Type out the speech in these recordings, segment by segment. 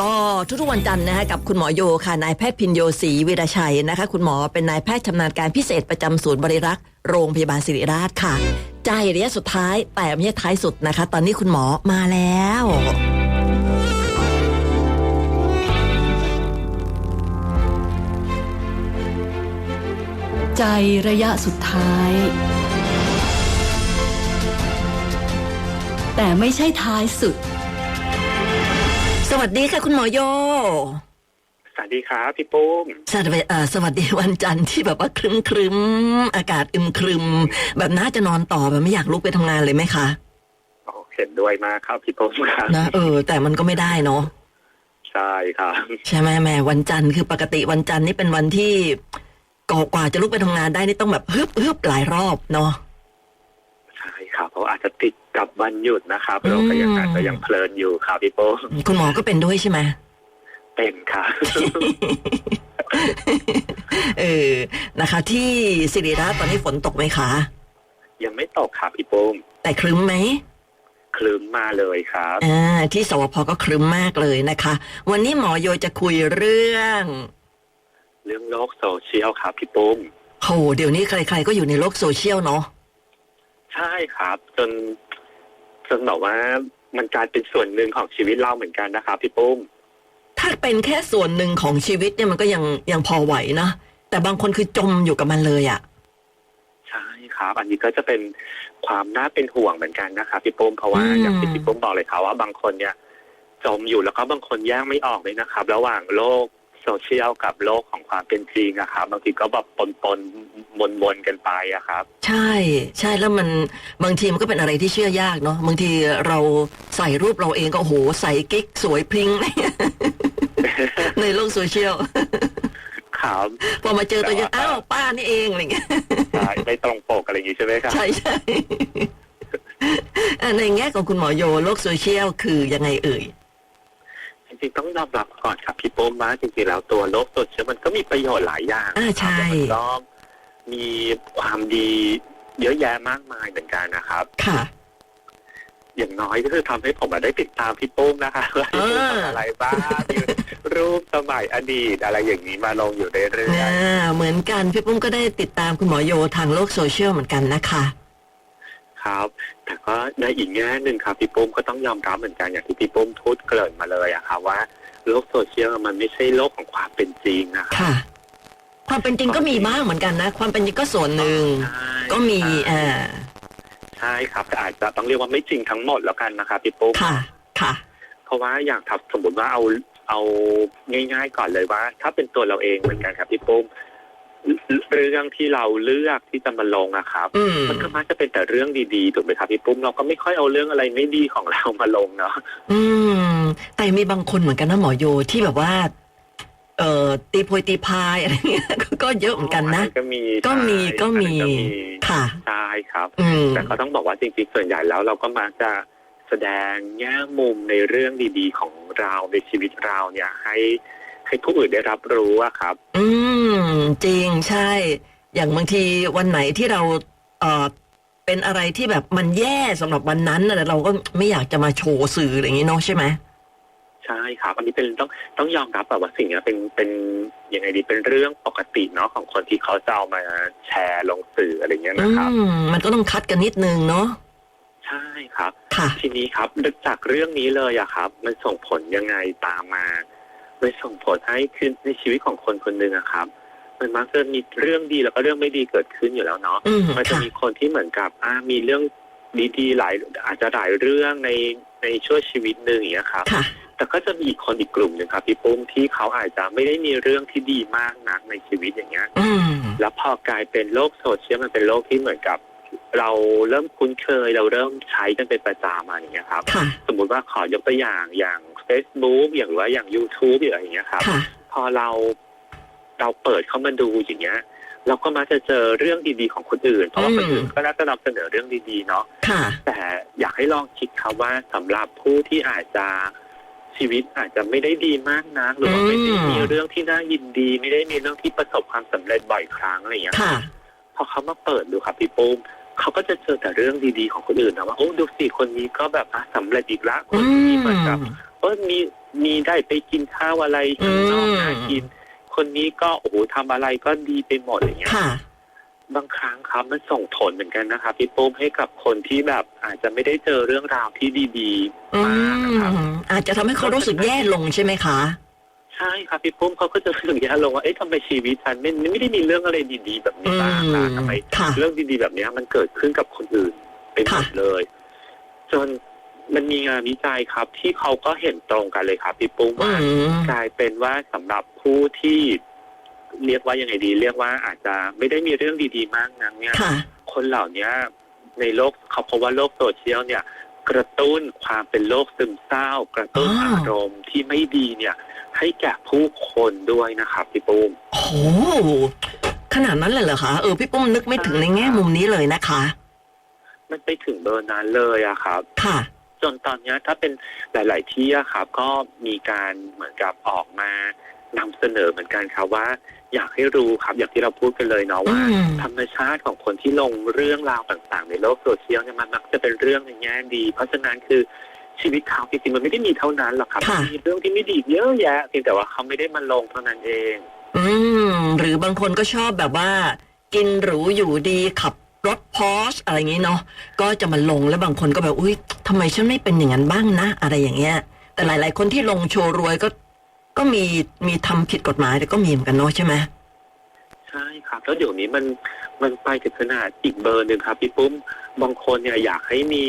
ก็ทุกๆวันจันทร์นะคะกับคุณหมอโยค่ะนายแพทย์พินโยศรีวิรชัยนะคะ คุณหมอเป็นนายแพทย์ชำนาญการพิเศษประจำศูนย์บริรักษ์โรงพยาบาลศิริราชค่ะ ใจระยะสุดท้ายแต่ไม่ใช่ท้ายสุดนะคะ ตอนนี้คุณหมอมาแล้ว ใจระยะสุดท้าย แต่ไม่ใช่ท้ายสุด สวัสดีค่ะคุณหมอโย สวัสดีครับพี่ปุ้มสวัสดีเอ่อสวัสดีวันจันทร์ที่แบบว่าครึมครึมๆอากาศอึมครึม แบบน่าจะนอนต่อแบบไม่อยากลุกไปทำงานเลยไหมคะโอ้เห็นด้วยมากครับพี่ปุ้มครับนะเออ แต่มันก็ไม่ได้เนาะใช่ครับใช่ไหมแม่วันจันทร์คือปกติวันจันทร์นี่เป็นวันที่ก่อกว่าจะลุกไปทำงานได้นี่ต้องแบบฮึบฮึบหลายรอบเนาะใช่ครับเพราะอาจจะติด กับวันหยุดนะครับอืมเราก็ยังอาจจะยังเพลินอยู่ครับพี่ปุ้มคุณหมอก็เป็นด้วยใช่ไหมเป็นครับเออนะคะ ที่สิริราชตอนนี้ฝนตกไหมคะ ยังไม่ตกครับพี่ปุ้มแต่ครึ้มไหมคลืมมาเลยครับอ่าที่สวพก็ครึ้มมากเลยนะคะ วันนี้หมอโยจะคุยเรื่อง เรื่องโลกโซเชียลครับพี่ปุ้มโหเดี๋ยวนี้ใครๆก็อยู่ในโลกโซเชียลเนาะใช่ครับ จน จนแบบว่ามันกลายเป็นส่วนหนึ่งของชีวิตเราเหมือนกันนะครับพี่ปุ้มถ้าเป็นแค่ส่วนหนึ่งของชีวิตเนี่ยมันก็ยังยังพอไหวนะแต่บางคนคือจมอยู่กับมันเลยอะใช่ครับ อันนี้ก็จะเป็นความน่าเป็นห่วงเหมือนกันนะครับพี่ปุ้มเพราะว่าอย่างที่พี่ปุ้มบอกเลยครับว่าบางคนเนี่ยจมอยู่แล้วก็บางคนแยกไม่ออกเลยนะครับ ระหว่างโลก โซเชียลกับโลกของความเป็นจริงอะครับบางทีก็แบบปนปนมนมนๆกันไปอะครับ ใช่ใช่แล้วมันบางทีมันก็เป็นอะไรที่เชื่อยากเนาะบางทีเราใส่รูปเราเองก็โอ้โหใส่กิ๊กสวยพริ้งในโลกโซเชียลครับพอมาเจอตัวจริงอ้าวป้านี่เองอะไรเงี้ยใช่ไม่ตรงปกอะไรอย่างนี้ใช่ไหมครับ ใช่ใช่อะในแง่ของคุณหมอโยโลกโซเชียลคือยังไงเอ่ยจ ริงๆต้องยอมรับก่อนครับพี่ปุ้มว่าจริงๆแล้วตัวโลกโซเชียลมันก็มีประโยชน์หลายอย่างอ่าใช่ครับแล้วมันก็มีความดีเยอะแยะมากมายเหมือนกันนะครับ ค่ะ อย่างน้อยก็คือทำให้ผมอะได้ติดตามพี่ปุ้มนะคะว่าพี่ปุ้มทำอะไรบ้างมีรูปสมัยอดีตอะไรอย่างนี้มาลงอยู่เรื่อยอ่า เหมือนกัน พี่ปุ้มก็ได้ติดตามคุณหมอโยทางโลกโซเชียลเหมือนกันนะคะๆ ครับ แต่ก็ในอีกแง่หนึ่งครับพี่ปุ้มก็ต้องยอมรับเหมือนกันอย่างที่พี่ปุ้มพูดเกริ่นมาเลยอะค่ะว่าโลกโซเชียลมันไม่ใช่โลกของความเป็นจริงนะคะค่ะความเป็นจริงก็มีบ้างเหมือนกันนะ ความเป็นจริงก็ส่วนหนึ่งใช่ก็มีใช่อ่าใช่ครับแต่อาจจะต้องเรียกว่าไม่จริงทั้งหมดแล้วกันนะคะพี่ปุ้มค่ะ ค่ะ เพราะว่าอย่างถ้าสมมติว่าเอาเอาง่าย ๆ ก่อนเลยว่า ถ้าเป็นตัวเราเองเหมือนกันครับพี่ปุ้ม เรื่องที่เราเลือกที่จะมาลงอะครับ อืม มันก็มักจะเป็นแต่เรื่องดีๆถูกไหมครับพี่ปุ้มเราก็ไม่ค่อยเอาเรื่องอะไรไม่ดีของเรามาลงเนาะอืม แต่มีบางคนเหมือนกันนะหมอโยที่แบบว่า เอ่อตีโพยตีพายอะไรเงี้ยก็ก็เยอะเหมือนกันนะ ก็มีก็มีใช่ก็มี อันนั้นค่ะ ใช่ครับ อืม แต่ก็ต้องบอกว่าจริงๆส่วนใหญ่แล้วเราก็มักจะแสดงแง่มุมในเรื่องดีๆของเราในชีวิตเราเนี่ยให้ให้ผู้อื่นได้รับรู้อะครับ อืม จริงใช่ อย่างบางทีวันไหนที่เราเอ่อเป็นอะไรที่แบบมันแย่สำหรับวันนั้นน่ะเราก็ไม่อยากจะมาโชว์สื่ออะไรอย่างนี้เนาะใช่ไหมใช่ครับอันนี้เป็นต้องต้องยอมรับแบบว่าสิ่งนี้เป็นเป็นยังไงดีเป็นเรื่องปกติเนาะของคนที่เขาจะเอามาแชร์ลงสื่ออะไรเงี้ยอืนะครับ มมันก็ต้องคัดกันนิดนึงเนาะใช่ครับ ค่ะ ทีนี้ครับจากเรื่องนี้เลยอะครับ มันส่งผลยังไงตามมา มันส่งผลให้คือในชีวิตของคนคนหนึ่งอะครับ มันมักจะมีเรื่องดีแล้วก็เรื่องไม่ดีเกิดขึ้นอยู่แล้วเนาะอืมมันจะค่ะมีคนที่เหมือนกับอ่ามีเรื่องดีๆหลายอาจจะหลายเรื่องในในช่วงชีวิตหนึ่งอย่างเงี้ยครับค่ะแต่ก็จะมีอีกคนอีกกลุ่มหนึ่งครับพี่ปุ้มที่เขาอาจจะไม่ได้มีเรื่องที่ดีมากนักในชีวิตอย่างเงี้ยอืมแล้วพอกลายเป็นโลกโซเชียลมันเป็นโลกที่เหมือนกับ เราเริ่มคุ้นเคยเราเริ่มใช้กันเป็นประจำมาอย่างเงี้ยครับค่ะสมมุติว่าขอยกตัวอย่างอย่าง Facebook อย่างหรือว่าอย่าง YouTube อย่างเงี้ยครับค่ะพอเรา เราเปิดเข้ามาดูอย่างเงี้ยเราก็มักจะเจอเรื่องดีๆของคนอื่น เพราะว่าคนอื่นก็น่าจะนำเสนอเรื่องดีๆเนาะค่ะแต่อยากให้ลองคิดครับว่าสำหรับผู้ที่อาจจะชีวิตอาจจะไม่ได้ดีมากนักหรือว่าไม่ได้มีเรื่องที่น่ายินดี ไม่ได้มีเรื่องที่ประสบความสำเร็จบ่อยครั้งอะไรอย่างเงี้ยค่ะพอเขามาเปิดดูครับพี่ปุ้มเขาก็จะเจอแต่เรื่องดีๆของคนอื่นนะว่าโอ้ดูสิคนนี้ก็แบบอะสำเร็จอีกละคนอืนี้มเหมือนกับเออมีมีได้ไปกินข้าวอะไรข้างนอกอืมน่ากิน คนนี้ก็โอ้โหทำอะไรก็ดีไปหมดอย่างเงี้ยค่ะ บางครั้งครับมันส่งผลเหมือนกันนะครับพี่ปุ้มให้กับคนที่แบบอาจจะไม่ได้เจอเรื่องราวที่ดีอืๆมากนะครับมอาจจะทำให้เขารู้สึกแย่ลงใช่ไหมคะ ใช่ครับพี่ปุ้มเขาก็จะรู้สึกแย่ลงว่าเอ๊ะทำไมชีวิตฉันไม่ไม่ได้มีเรื่องอะไรดีๆ แบบนี้บ้างล่ะอืมทำไมค่ะ เรื่องดีๆแบบเนี้ยมันเกิดขึ้นกับคนอื่นไปหมดค่ะเลย จน มันมีงานวิจัยครับที่เขาก็เห็นตรงกันเลยครับพี่ปุ้มอืว่ามกลายเป็นว่าสำหรับผู้ที่เรียกว่ายังไงดี เรียกว่าอาจจะไม่ได้มีเรื่องดีๆ มากนักเนี่ยค่ะคนเหล่านี้ในโลกเขาพบว่าโลกโซเชียลเนี่ย กระตุ้นความเป็นโรคซึมเศร้า กระตุ้นอ๋อออารมณ์ที่ไม่ดีเนี่ย ให้แก่ผู้คนด้วยนะครับพี่ปุ้มโอ้โหขนาดนั้นเลยเหรอคะเออพี่ปุ้มนึกไม่ถึงในแง่มุมนี้เลยนะคะ มันไปถึงเบอร์นั้นเลยอะครับ ค่ะ จนตอนเนี้ยถ้าเป็นหลาย ๆ ที่อะครับ ก็มีการเหมือนกับออกมานำเสนอเหมือนกันครับว่า อยากให้รู้ครับอย่างที่เราพูดกันเลยเนาะว่าอืมธรรมชาติของคนที่ลงเรื่องราวต่างๆ ในโลกโซเชียลเนี่ยมันมักจะเป็นเรื่องในแง่ดี เพราะฉะนั้นคือชีวิตเขาจริงๆมันไม่ได้มีเท่านั้นหรอกครับค่ะมันมีเรื่องที่ไม่ดีเยอะแยะเพียงแต่ว่าเขาไม่ได้มาลงเท่านั้นเอง อืมหรือบางคนก็ชอบแบบว่า กินหรูอยู่ดีขับ รถพอชอะไรอย่างนี้เนาะก็จะมาลงแล้วบางคนก็แบบอุ้ยทำไมฉันไม่เป็นอย่างนั้นบ้างนะ อะไรอย่างเงี้ย แต่หลาย ๆ คนที่ลงโชว์รวยก็ ก็มีมีทำผิดกฎหมายแต่ก็มีเหมือนกันเนาะใช่ไหมใช่ครับ แล้วเดี๋ยวนี้มันมันไปถึงขนาดอีกเบอร์หนึ่งครับพี่ปุ้มบางคนเนี่ยอยากให้มี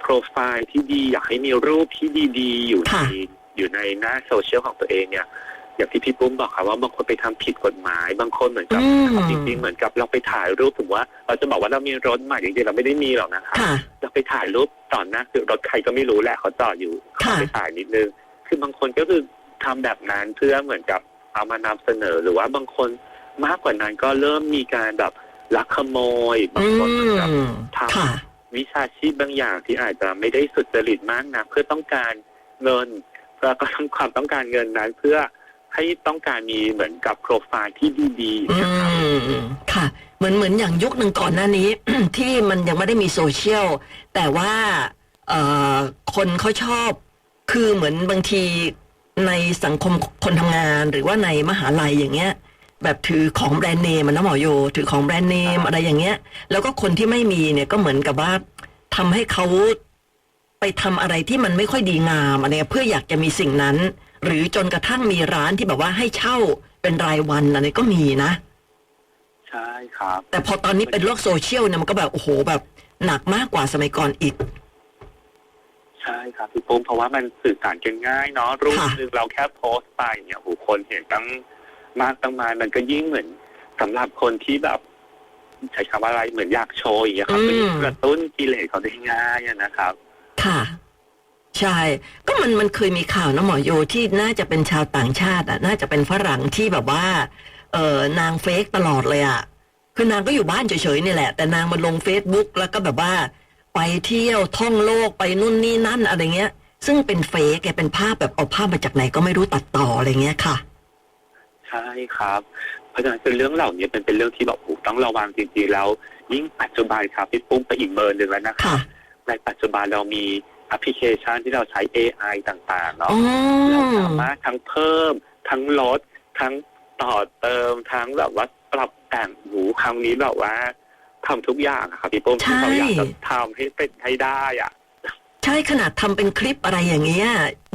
โปรไฟล์ที่ดี อยากให้มีรูปที่ดี ๆ อยู่ในค่ะอยู่ในหน้าโซเชียลของตัวเองเนี่ย อย่างที่พี่ปุ้มบอกครับว่าบางคนไปทำผิดกฎหมาย บางคนเหมือนกับอืมเอาจริงๆเหมือนกับเราไปถ่ายรูปถึงว่า เราจะบอกว่าเรามีรถใหม่จริงๆเราไม่ได้มีหรอกนะครับค่ะเราไปถ่ายรูปต่อหน้าคือรถใครก็ไม่รู้แหละเขาจอดอยู่ค่ะเขาไปถ่ายนิดนึง คือบางคนก็คือทำแบบนั้นเพื่อเหมือนกับเอามานำเสนอหรือว่าบางคนมากกว่านั้นก็เริ่มมีการแบบลักขโมยบางอืคนเหมือนกับมทำค่ะวิชาชีพบางอย่างที่อาจจะไม่ได้สุจริตมากนะเพื่อต้องการเงินแล้วก็ต้องความต้องการเงินนั้นเพื่อ ให้ต้องการมีเหมือนกับโปรไฟล์ที่ดีๆอืนะครับมค่ะ เหมือนเหมือนอย่างยุคหนึ่งก่อนหน้านี้ ที่มันยังไม่ได้มีโซเชียล แต่ว่าเอ่อคนเขาชอบ คือเหมือนบางทีในสังคมคนทำงานหรือว่าในมหาลัยอย่างเงี้ยแบบถือของแบรนด์เนมมันนะหมอโย ถือของแบรนด์เนมครับอะไรอย่างเงี้ย แล้วก็คนที่ไม่มีเนี่ยก็เหมือนกับว่าทำให้เขาไปทำอะไรที่มันไม่ค่อยดีงามอะไรเงี้ยเพื่ออยากจะมีสิ่งนั้น หรือจนกระทั่งมีร้านที่แบบว่าให้เช่าเป็นรายวันอะไรก็มีนะ ใช่ครับ แต่พอตอนนี้เป็นโลกโซเชียลเนี่ยมันก็แบบโอ้โหแบบ หนักมากกว่าสมัยก่อนอีก ใช่ครับพี่ปุ้มเพราะว่ามันสื่อสารกันง่ายเนาะรูปค่ะหนึ่งเราแค่โพสต์ไปเนี่ยโอ้โหคนเห็นตั้งมากตั้งมายมันก็ยิ่งเหมือนสำหรับคนที่แบบใช้คำว่าอะไรเหมือนอยากโชว์อย่างเงี้ยครับอืมก็ยิ่งกระตุ้นกิเลสเขาได้ง่ายอะนะครับค่ะ ใช่ ก็มันมันเคยมีข่าวนะหมอโยที่น่าจะเป็นชาวต่างชาติอะ น่าจะเป็นฝรั่งที่แบบว่า เออนางเฟกตลอดเลยอะ คือนางก็อยู่บ้านเฉยๆนี่แหละ แต่นางมาลงเฟซบุ๊กแล้วก็แบบว่า ไปเที่ยวท่องโลกไปนู่นนี่นั่นอะไรเงี้ย ซึ่งเป็นเฟกแกเป็นภาพแบบเอาภาพมาจากไหนก็ไม่รู้ตัดต่ออะไรเงี้ยค่ะ ใช่ครับ เพราะฉะนั้นเป็นเรื่องเหล่านี้เป็นเป็นเรื่องที่แบบโอ้โหต้องระวังจริงๆแล้ว ยิ่งปัจจุบันครับพี่ปุ้มไปอีกเบอร์หนึ่งแล้วนะครับค่ะ ในปัจจุบันเรามีแอป พลิเคชันที่เราใช้ AI ต่างๆเนาะอ๋อเราสามารถทั้งเพิ่ม ทั้งลด ทั้งต่อเติม ทั้งแบบว่าปรับแต่งหูครั้งนี้แบบว่าทำทุกอย่างอะครับพี่ปุ้มที่เราอยากจะทำให้เป็นให้ได้อะใช่ขนาดทำเป็นคลิปอะไรอย่างเงี้ย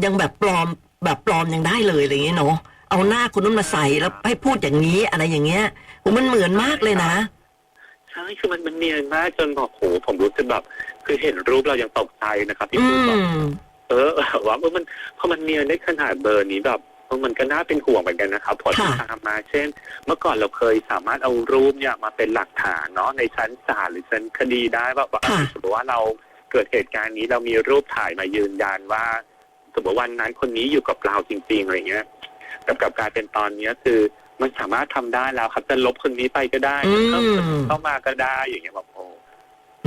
ยังแบบปลอมแบบปลอมยังได้เลยอะไรอย่างเงี้ยเนาะเอาหน้าคนนู้นมาใส่แล้วให้พูดอย่างนี้อะไรอย่างเงี้ยโหมันเหมือนมากเลยนะใช่คือมันมันเนียนมากจนบอกโหผมรู้สึกแบบคือเห็นรูปเรายังตกใจนะครับพี่อืปุ้มแบบม เออแบบว่าเออมันพอมันเนียนได้ขนาดเบอร์นี้แบบเออมันก็น่าเป็นห่วงเหมือนกันนะครับผลที่ค่ะตามมาเช่น เมื่อก่อนเราเคยสามารถเอารูปเนี่ยมาเป็นหลักฐานเนาะในชั้นศาลหรือชั้นคดีได้ว่าว่าค่ะ สมมติว่าเราเกิดเหตุการณ์นี้เรามีรูปถ่ายมายืนยันว่าสมมติวันนั้นคนนี้อยู่กับเราจริงๆอะไรเงี้ย กับกลับกลายเป็นตอนเนี้ยคือ มันสามารถทำได้แล้วครับจะลบคนนี้ไปก็ได้อืมเพิ่มคนนี้เข้ามาก็ได้อย่างเงี้ยแบบโอ้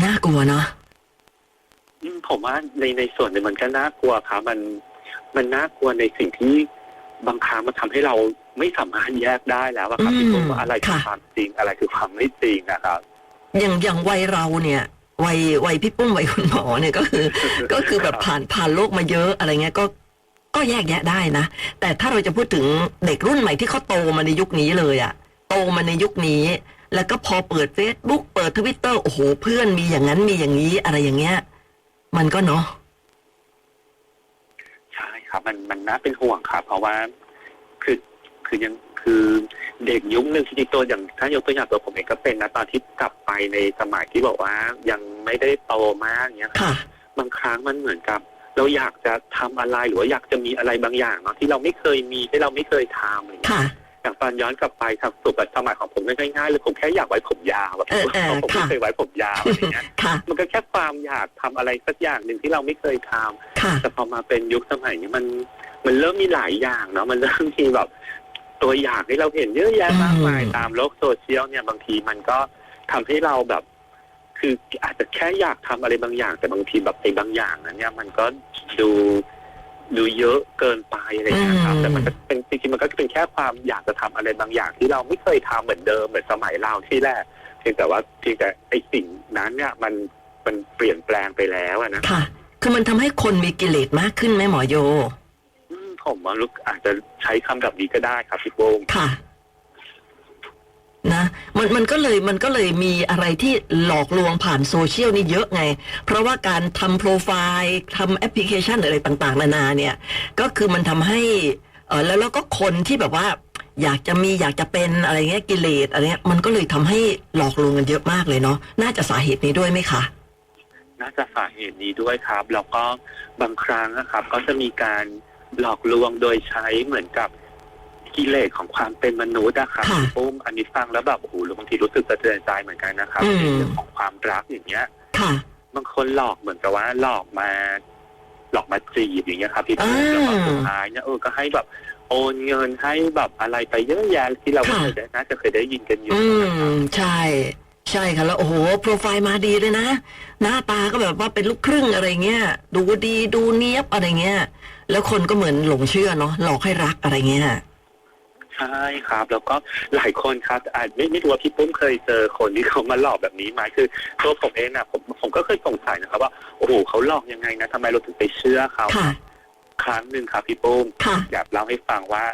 น่ากลัวเนาะอืมผมว่าในในส่วนหนึ่งมันก็น่ากลัวครับมันมันน่ากลัวในสิ่งที่บางครั้งมันทำให้เราไม่สามารถแยกได้แล้วอะครับอืมพี่ตุ้มว่าอะไรคือค่ะความจริงอะไรคือความไม่จริงนะครับ อย่างอย่างวัยเราเนี่ยวัยวัยพี่ปุ้มวัยคุณหมอเนี่ยก็คือ ก็คือแบบผ่านผ่านโลกมาเยอะอะไรเงี้ยก็ ก็แยกแยะได้นะ แต่ถ้าเราจะพูดถึงเด็กรุ่นใหม่ที่เขาโตมาในยุคนี้เลยอะโตมาในยุคนี้ แล้วก็พอเปิด Facebook เปิดทวิตเตอร์โอ้โหเพื่อนมีอย่างนั้นมีอย่างนี้อะไรอย่างเงี้ย มันก็เนาะใช่ครับมันมันน่าเป็นห่วงครับ เพราะว่าคือคือยังคือเด็กยุคหนึ่งที่ตัวอย่างถ้ายกตัวอย่างตัวผมเองก็เป็นนะตอนที่กลับไปในสมัยที่บอกว่ายังไม่ได้โตมากเนี้ยค่ะบางครั้งมันเหมือนกับ เราอยากจะทำอะไรหรือว่าอยากจะมีอะไรบางอย่างเนาะที่เราไม่เคยมีที่เราไม่เคยทำอะไรอย่างเงี้ยค่ะอย่างตอนย้อนกลับไปครับสุดแบบสมัยของผมง่ายๆเลยผมแค่อยากไว้ผมยาวแบบเออเออผมไม่ค่ะเคยไว้ผมยาวอะไรเงี้ยค่ะมันก็แค่ความอยากทำอะไรสักอย่างหนึ่งที่เราไม่เคยทำค่ะแต่พอมาเป็นยุคสมัยนี้มันมันเริ่มมีหลายอย่างเนาะมันเริ่มมีแบบตัวอย่างให้เราเห็นเยอะแยะมากมายอืมตามโลกโซเชียลเนี่ยบางทีมันก็ทำให้เราแบบ คืออาจจะแค่อยากทำอะไรบางอย่าง แต่บางทีแบบไอ้บางอย่างนั้นเนี่ยมันก็ดูดูเยอะเกินไปอะไรอย่างเงี้ยครับอืมแต่มันก็เป็นจริงๆมันก็เป็นแค่ความอยากจะทำอะไรบางอย่าง ที่เราไม่เคยทำเหมือนเดิมเหมือนสมัยเราที่แรกเพียงแต่ว่าเพียงแต่ไอ้สิ่งนั้นเนี่ยมันมันเปลี่ยนแปลงไปแล้วอะนะค่ะ คือมันทำให้คนมีกิเลสมากขึ้นไหมหมอโยอืมผมว่าลูกอาจจะใช้คำแบบนี้ก็ได้ครับพี่โป้งค่ะ นะมันมันก็เลยมันก็เลยมีอะไรที่หลอกลวงผ่านโซเชียลนี่เยอะไง เพราะว่าการทำโปรไฟล์ทำแอปพลิเคชันอะไรต่างๆ นานาเนี่ย ก็คือมันทำให้เออแล้วแล้วก็คนที่แบบว่า อยากจะมีอยากจะเป็นอะไรเงี้ยกิเลสอะไรเงี้ยมันก็เลยทำให้หลอกลวงกันเยอะมากเลยเนาะน่าจะสาเหตุนี้ด้วยไหมคะน่าจะสาเหตุนี้ด้วยครับ แล้วก็บางครั้งนะครับ ก็จะมีการหลอกลวงโดยใช้เหมือนกับ กิเลสของความเป็นมนุษย์นะครับค่ะปุ้มอันนี้ฟังแล้วแบบโอ้โหบางทีรู้สึกสะเทือนใจเหมือนกันนะครับอืม ในเรื่องของความรักอย่างเงี้ย ค่ะ บางคนหลอกเหมือนกับว่าหลอกมา หลอกมาจีบอย่างเงี้ยครับพี่ปุ้มอ่าแล้วก็สุดท้ายเนี่ยเออก็ให้แบบโอนเงินให้แบบอะไรไปเยอะแยะที่เราก็ค่ะ เคยได้น่าจะเคยได้ยินกันอยู่อืนะครับมใช่ ใช่ค่ะแล้วโอ้โห โปรไฟล์มาดีเลยนะ หน้าตาก็แบบว่าเป็นลูกครึ่งอะไรเงี้ย ดูดีดูเนี้ยบอะไรเงี้ย แล้วคนก็เหมือนหลงเชื่อเนาะหลอกให้รักอะไรเงี้ย ใช่ครับ แล้วก็หลายคนครับอาจไม่ไม่รู้ว่าพี่ปุ้มเคยเจอคนที่เขามาหลอกแบบนี้ไหมคือตัวผมเองนะผมผมก็เคยสงสัยนะครับว่าโอ้โหเขาหลอกยังไงนะทำไมเราถึงไปเชื่อเขาค่ะ ครั้งหนึ่งครับพี่ปุ้มค่ะ อยากเล่าให้ฟังว่า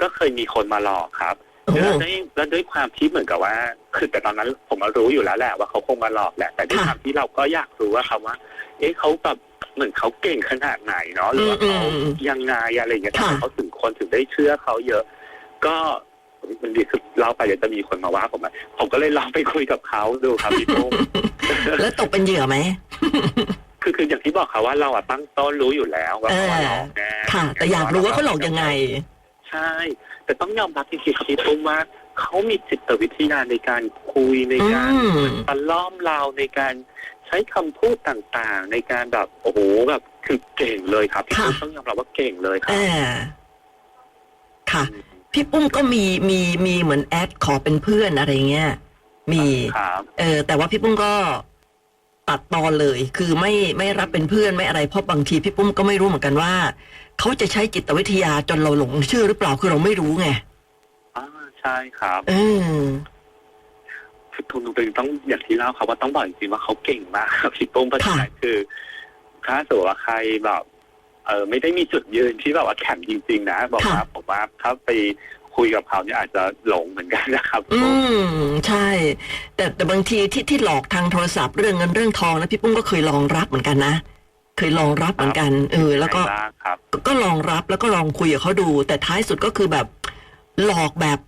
ก็เคยมีคนมาหลอกครับ โอ้โห แล้วด้วยแล้วด้วยความที่เหมือนกับว่า คือแต่ตอนนั้นผมมารู้อยู่แล้วแหละว่าเขาคงมาหลอกแหละ แต่ด้วยค่ะความที่เราก็อยากรู้ว่าครับว่า เอ๊ะเขาแบบเหมือนเขาเก่งขนาดไหนเนาะหรือว่าเขาอืมอืมยังไงอะไรอย่างเงี้ยค่ะ ทำไมเขาถึงคนถึงได้เชื่อเขาเยอะ ก็มันดีคือเล่าไปเดี๋ยวจะมีคนมาว่าผมอะผมก็เลยลองไปคุยกับเขาดูครับพี่ปุ้มแล้วตกเป็นเหยื่อไหมคือคืออย่างที่บอกค่ะว่าเราอะตั้งต้นรู้อยู่แล้วว่าเขาหลอกแน่ค่ะแต่อยากรู้ว่าเขาหลอกยังไง ใช่ แต่ต้องยอมรับจริงๆครับพี่ปุ้มว่าเขามีจิตวิทยาในการคุยในอืการมตะล่อมเราในการใช้คำพูดต่างๆ ในการแบบโอ้โหแบบคือเก่งเลยครับพี่ปุ้มค่ะต้องยอมรับว่าเก่งเลยคเอรับอค่ะ พี่ปุ้มก็มีมีมีเหมือนแอดขอเป็นเพื่อนอะไรเงี้ยมีครับ เออ แต่ว่าพี่ปุ้มก็ตัดตอนเลย คือไม่ไม่รับเป็นเพื่อนไม่อะไรเพราะบางทีพี่ปุ้มก็ไม่รู้เหมือนกันว่า เขาจะใช้จิตวิทยาจนเราหลงเชื่อหรือเปล่าคือเราไม่รู้ไงอ่าใช่ครับเออคือทุนเป็นต้องอย่างที่เล่าครับว่าต้องบอกจริงๆว่าเขาเก่งมากครับพี่ปุ้มเพราะฉะนั้นคือถ้าสมมติว่าใครแบบ เออไม่ได้มีจุดยืนที่แบบว่าแข็งจริง ๆ นะ บอกว่าค่ะผมว่าถ้าไปคุยกับเขาเนี่ยอาจจะหลงเหมือนกันนะครับ อืมใช่ แต่แต่บางทีที่ที่หลอกทางโทรศัพท์เรื่องเงินเรื่องทองนะพี่ปุ้มก็เคยลองรับเหมือนกันนะเคยลองรับเหมือนกันเออแล้วก็ไหนบ้างครับก็ลองรับแล้วก็ลองคุยกับเขาดู แต่ท้ายสุดก็คือแบบหลอกแบบ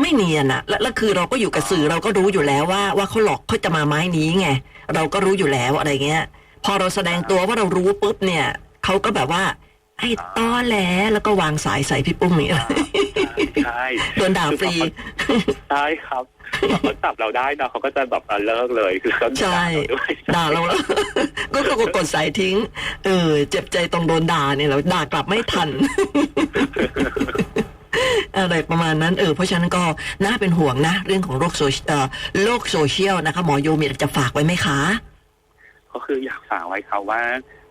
ไม่เนียนอะและแล้วคือเราก็อยู่กับสื่อเราก็รู้อยู่แล้วว่าว่าเขาหลอกเขาจะมาไม้นี้ไงเราก็รู้อยู่แล้วอะไรเงี้ย พอเราแสดงตัวว่าเรารู้ปุ๊บเนี่ย เขาก็แบบว่าไอ้ต้อแหลแล้วก็วางสายใส่พี่ปุ้มนี่ใช่โดนด่าฟรีใช่ครับพอเขาจับเราได้เนาะเขาก็จะแบบเออเลิกเลยคือเขาใช่ด่าเราด้วยด่าเราแล้วก็ก็กดสายทิ้ง เออ เจ็บใจตรงโดนด่าเนี่ยเราด่ากลับไม่ทันอะไรประมาณนั้นเออเพราะฉะนั้นก็น่าเป็นห่วงนะ เรื่องของโรคโซเชียลเอ่อโลกโซเชียลนะคะ หมอโยมีอะไรจะฝากไว้ไหมคะ ก็คืออยากฝากไว้ครับว่า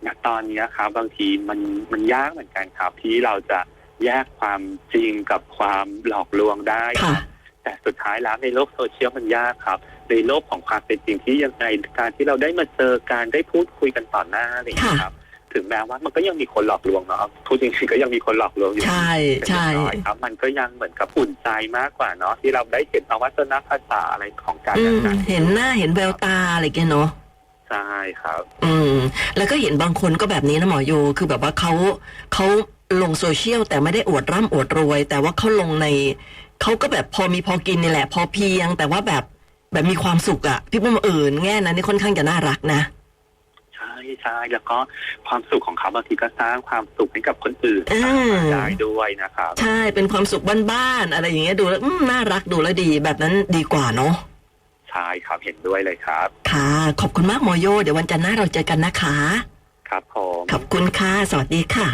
ณตอนนี้ครับบางทีมันมันยากเหมือนกันครับ ที่เราจะแยกความจริงกับความหลอกลวงได้คค่ะรับแต่สุดท้ายแล้วในโลกโซเชียลมันยากครับ ในโลกของความเป็นจริงที่ยังไงการที่เราได้มาเจอการได้พูดคุยกันต่อหน้าอะไรอย่างเงี้ยครับถึงแม้ว่ามันก็ยังมีคนหลอกลวงเนาะพูดจริงๆก็ยังมีคนหลอกลวงอยู่ใช่ใช่เป็นน้อยครับ มันก็ยังเหมือนกับอุ่นใจมากกว่าเนาะที่เราได้เห็นอวัฒนภาษาอะไรของการอืจัดมงานเห็นหน้าเห็นแววตาอะไรแกเนาะ ใช่ครับ อืม แล้วก็เห็นบางคนก็แบบนี้นะหมอโย คือแบบว่าเขาเขาลงโซเชียลแต่ไม่ได้อวดร่ำอวดรวย แต่ว่าเขาลงในเขาก็แบบพอมีพอกินนี่แหละ พอเพียง แต่ว่าแบบแบบมีความสุขอะพี่ปุ้มเอื่นแง่นั้นนี่ค่อนข้างจะน่ารักนะใช่ใช่แล้วก็ความสุขของเขาบางทีก็สร้างความสุขให้กับคนอื่นอืมได้ด้วยนะครับใช่เป็นความสุขบ้านๆอะไรอย่างเงี้ยดูแล้วอืมน่ารักดูแล้วดีแบบนั้นดีกว่าเนาะใช่ครับเห็นด้วยเลยครับ ค่ะ ขอบคุณมากหมอโย เดี๋ยววันจันทร์หน้าเราเจอกันนะคะ ครับผมขอบคุณค่ะ สวัสดีค่ะ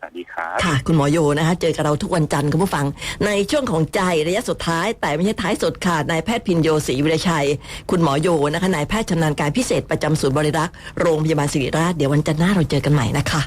สวัสดีครับค่ะ คุณหมอโยนะคะเจอกับเราทุกวันจันทร์คุณผู้ฟัง ในช่วงของใจระยะสุดท้าย แต่ไม่ใช่ท้ายสุดค่ะนายแพทย์พินโยศรีวิรชัย คุณหมอโยนะคะนายแพทย์ชำนาญการพิเศษประจำศูนย์บริรักษ์โรงพยาบาลศิริราชเดี๋ยววันจันทร์หน้าเราเจอกันใหม่นะคะ